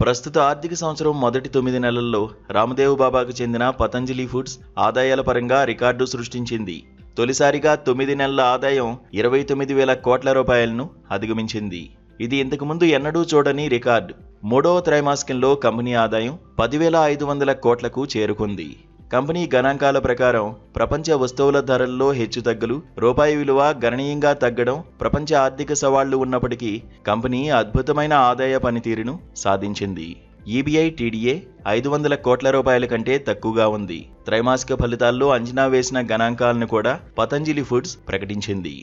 ప్రస్తుత ఆర్థిక సంవత్సరం మొదటి తొమ్మిది నెలల్లో రామదేవ్ బాబాకు చెందిన పతంజలి ఫుడ్స్ ఆదాయాల పరంగా రికార్డు సృష్టించింది. తొలిసారిగా తొమ్మిది నెలల ఆదాయం ఇరవై తొమ్మిది వేల కోట్ల రూపాయలను అధిగమించింది. ఇది ఇంతకుముందు ఎన్నడూ చూడని రికార్డు. మూడవ త్రైమాసికంలో కంపెనీ ఆదాయం పదివేల ఐదు వందల కోట్లకు చేరుకుంది. కంపెనీ గణాంకాల ప్రకారం ప్రపంచ వస్తువుల ధరల్లో హెచ్చుతగ్గులు రూపాయి విలువ గణనీయంగా తగ్గడం ప్రపంచ ఆర్థిక సవాళ్ళు ఉన్నప్పటికీ కంపెనీ అద్భుతమైన ఆదాయ పనితీరును సాధించింది. ఈబీఐ టీడీఏ ఐదు వందల కోట్ల రూపాయల కంటే తక్కువగా ఉంది. త్రైమాసిక ఫలితాల్లో అంచనా వేసిన గణాంకాలను కూడా పతంజలి ఫుడ్స్ ప్రకటించింది.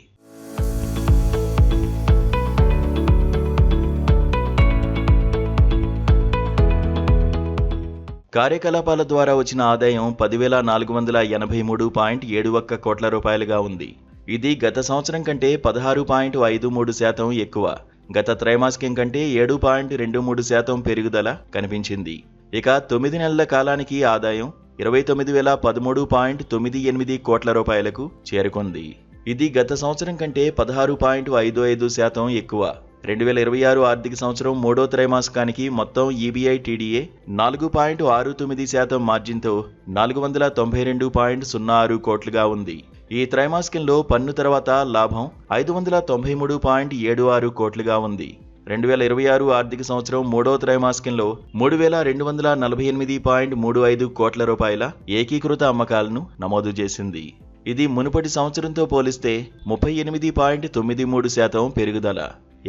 కార్యకలాపాల ద్వారా వచ్చిన ఆదాయం పదివేల నాలుగు వందల ఎనభై మూడు పాయింట్ ఏడు ఒక్క కోట్ల రూపాయలుగా ఉంది. ఇది గత సంవత్సరం కంటే పదహారు పాయింట్ ఐదు మూడు శాతం ఎక్కువ. గత త్రైమాసికం కంటే ఏడు పాయింట్ రెండు మూడు శాతం పెరుగుదల కనిపించింది. ఇక తొమ్మిది నెలల కాలానికి ఆదాయం ఇరవై తొమ్మిది వేల పదమూడు పాయింట్ తొమ్మిది ఎనిమిది కోట్ల రూపాయలకు చేరుకుంది. ఇది గత సంవత్సరం కంటే పదహారు పాయింట్ ఐదు ఐదు శాతం ఎక్కువ. రెండు వేల ఇరవై ఆరు ఆర్థిక సంవత్సరం మూడో త్రైమాసికానికి మొత్తం ఈబీఐ టీడీఏ నాలుగు పాయింట్ ఆరు తొమ్మిది శాతం మార్జిన్తో నాలుగు వందల తొంభై రెండు పాయింట్ సున్నా ఆరు కోట్లుగా ఉంది. ఈ త్రైమాసికంలో పన్ను తర్వాత లాభం ఐదు వందల తొంభై మూడు పాయింట్ ఏడు ఆరు కోట్లుగా ఉంది. రెండు వేల ఇరవై ఆరు ఆర్థిక సంవత్సరం మూడో త్రైమాసికంలో మూడు వేల రెండు వందల నలభై ఎనిమిది పాయింట్ మూడు ఐదు కోట్ల రూపాయల ఏకీకృత అమ్మకాలను నమోదు చేసింది. ఇది మునుపటి సంవత్సరంతో పోలిస్తే ముప్పై ఎనిమిది పాయింట్ తొమ్మిది మూడు శాతం పెరుగుదల.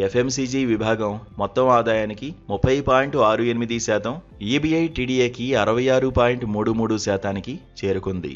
ఎఫ్ఎంసీజీ విభాగం మొత్తం ఆదాయానికి ముప్పై పాయింట్ ఆరు ఎనిమిది శాతం ఈబీఐ టీడీఏకి అరవై ఆరు పాయింట్ మూడు మూడు శాతానికి చేరుకుంది.